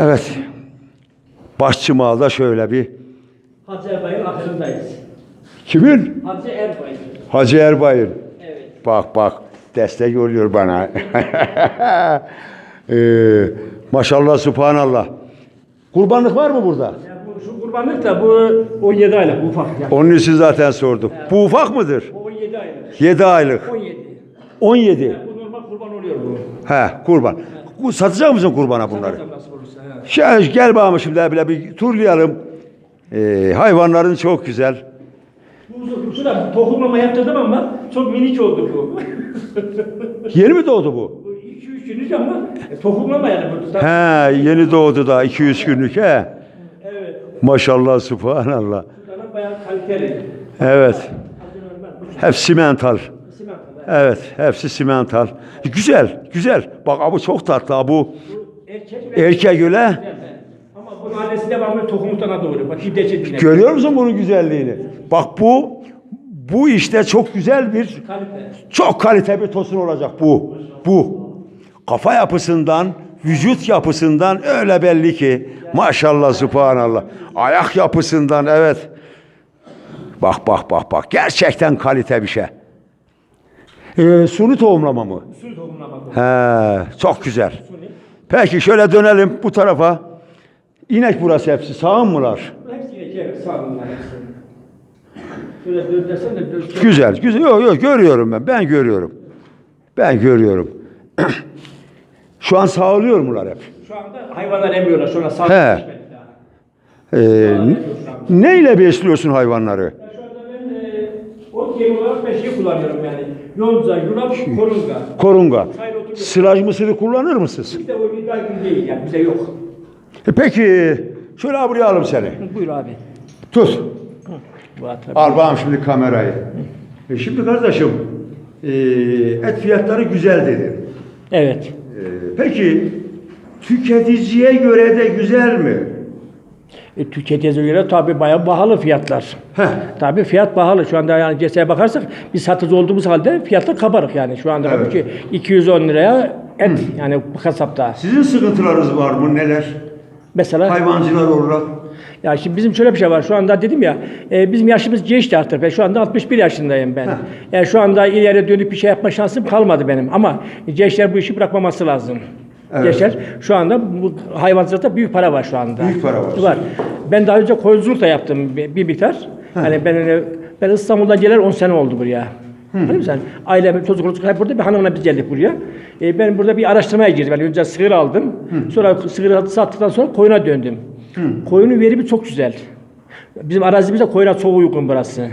Evet. Başçımağda şöyle bir. Hacı Erbay'ın ahırındayız. Kimin? Hacı Erbay'ın. Hacı Erbay'ın. Evet. Bak bak destek oluyor bana. ee, maşallah subhanallah. Kurbanlık var mı burada? Ya bu, şu kurbanlık da bu 17 aylık bu ufak. Yani. Onun için zaten sordum. Bu ufak mıdır? Bu 17 aylık. 7 aylık. 17. 17. Ya bu normal kurban oluyor bu. He kurban. Bu- Satacak mısın kurbana bunları? Şey, gel bakalım şimdi böyle bir turlayalım. Ee, hayvanların çok güzel. Bu şurada tohumlama yaptırdım ama çok minik oldu bu. Yeni mi doğdu bu? bu 2-3 günlük ama e, tohumlama yani bu. He yeni doğdu da 200 günlük he. Evet. Maşallah subhanallah. Bayağı kaliteli. Evet. Hep simental. Evet, hepsi simental. Güzel, güzel. Bak bu çok tatlı. Bu Bu erkek öyle. Ama bunun annesi devamlı tohumutana doğru. Bak dinle. Görüyor musun bunun güzelliğini? Bak bu bu işte çok güzel bir Kalite. çok kalite bir tosun olacak bu. Bu. Kafa yapısından, vücut yapısından öyle belli ki. Maşallah subhanallah. Ayak yapısından evet. Bak bak bak bak. Gerçekten kalite bir şey. Ee, suni tohumlama mı? Usul tohumlama. He, çok güzel. Suni. Peki şöyle dönelim bu tarafa. İnek burası hepsi. Sağım mılar? Hepsi erkek. Evet, sağ olun. hepsi. Şöyle dön desene. dön-. Güzel, güzel. Yok yok görüyorum ben. Ben görüyorum. Ben görüyorum. Şu an sağlıyor mular hep? Şu anda hayvanlar emiyorlar. Sonra sağ He. Ee, neyle besliyorsun hayvanları? Ya Şu anda ben e, yemi olarak beş şey kullanıyorum yani. Yonca, yulaf, korunga. Korunga. Sılaj mısırı kullanır mısınız? Bizde o bir baygın değil yani bize yok. E peki şöyle buraya alalım seni. Buyur abi. Tut. Al bakalım şimdi kamerayı. E şimdi kardeşim e, et fiyatları güzel dedin. Evet. E, peki tüketiciye göre de güzel mi? E, tüketiciye göre tabii bayağı pahalı fiyatlar. Heh. Tabii fiyat pahalı. Şu anda yani CS'ye bakarsak biz satıcı olduğumuz halde fiyatlar kabarık yani. Şu anda Evet. halbuki 210 liraya et yani bu kasapta. Sizin sıkıntılarınız var mı neler? Mesela Hayvancılar olarak. ya şimdi bizim şöyle bir şey var. Şu anda dedim ya e, bizim yaşımız geçti artık. Ben şu anda 61 yaşındayım ben. Heh. Yani şu anda ileri dönüp bir şey yapma şansım kalmadı benim. Ama gençler bu işi bırakmaması lazım. Evet. Gençler şu anda bu hayvancılıkta büyük para var şu anda. Büyük para var. Var. Ben daha önce koyunculuk da yaptım bir, bir miktar. Hani ben öyle, ben İstanbul'dan gelir 10 sene oldu buraya. Mı sen? Ailem, çocuk, hep burada bir hanımla biz geldik buraya. E, ben burada bir araştırmaya girdim. Ben önce sığır aldım. Sonra sığır sattıktan sonra koyuna döndüm. Koyunun verimi çok güzel. Bizim arazimizde koyuna çok uygun burası.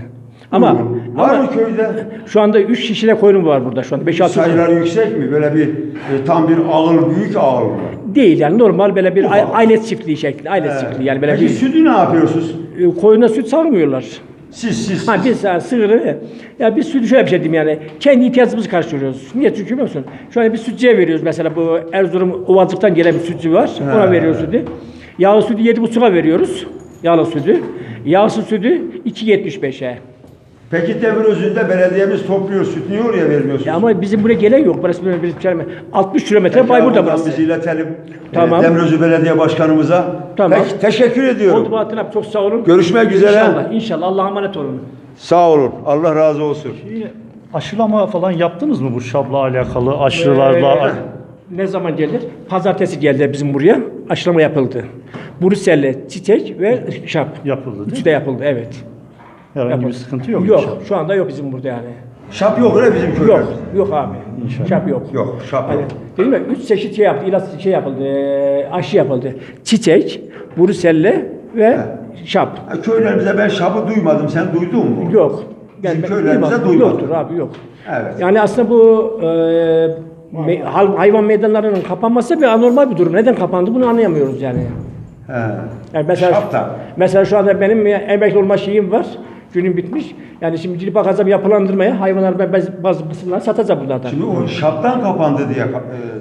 Ama, Var ama mı köyde? şu anda 3 şişine koyunum var burada şu anda. 5-6 Sayılar yüksek mi? Böyle bir e, tam bir ağıl, büyük ağıl mı? değil yani normal böyle bir ay- aile çiftliği şekli, aile çiftliği yani böyle Peki bir sütü ne yapıyorsunuz? e, koyuna süt savurmuyorlar. Siz siz. Ha biz yani sığırı, ya biz sütü şöyle bir şey diyeyim yani, kendi ihtiyacımızı karşılıyoruz. Niye çünkü biliyor musun? Şu an bir sütçüye veriyoruz mesela bu Erzurum Ovacık'tan gelen bir sütçü var, ona veriyoruz sütü. Yağlı sütü yedi buçuğa veriyoruz, yağlı sütü. Yağsız sütü 2.75'e. Peki Demirözü'nde belediyemiz topluyor süt. Niye oraya vermiyorsunuz? Ya ama bizim buraya gelen yok. Burası böyle bir şey- 60 kilometre buradan burası. Biz iletelim. Tamam. E, Demirözü Belediye Başkanımıza. Tamam. Peki, teşekkür ediyorum. Oldu Bahattin abi çok sağ olun. Görüşmek üzere. İnşallah, inşallah. Allah'a emanet olun. Sağ olun. Allah razı olsun. İyi, Aşılama falan yaptınız mı bu şapla alakalı aşılarla? Ee, ne zaman gelir? Pazartesi geldi bizim buraya. Aşılama yapıldı. Brüsel'le çiçek ve şap. Yapıldı değil? Üçü de yapıldı evet. Herhangi bir Yapıldı. sıkıntı yok. Yok. inşallah. Şu anda yok bizim burada yani. Şap yok öyle bizim köyde. Yok. Yok abi. İnşallah. Şap yok. Yok, şap Hani, yok. dedim ya üç çeşit şey yaptı. ilaç şey yapıldı. e, Aşı yapıldı. Çiçek, Brüsel'le ve şap. Ha, Köylerimize ben şapı duymadım. Sen duydun mu? Yok. Bizim ben köylerimizde duymadım. duymadım. Yoktur abi yok. Evet. Yani aslında bu e, me- hal- hayvan meydanlarının kapanması bir anormal bir durum. Neden kapandı bunu anlayamıyoruz yani. He. Yani mesela, Şapta. mesela şu anda benim emekli olma şeyim var. Günüm bitmiş. Yani şimdi gidip bakacağım yapılandırmaya hayvanlar bazı- bazı mısırlar satacağım bunlardan. Şimdi o şaptan kapandı diye. e,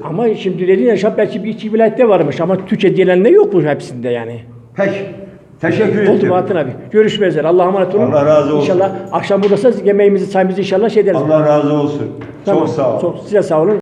Ama şimdi dediğin ya şap belki bir iki vilayette varmış ama Türkiye genelinde yok bu hepsinde yani. Peki. Teşekkür Oldu ederim. Bahattin abi. Görüşmek üzere. Allah'a emanet olun. Allah razı olsun. İnşallah akşam buradaysa yemeğimizi, çayımızı inşallah şey ederiz. Allah razı olsun. Tamam. Çok sağ ol. Çok size sağ olun.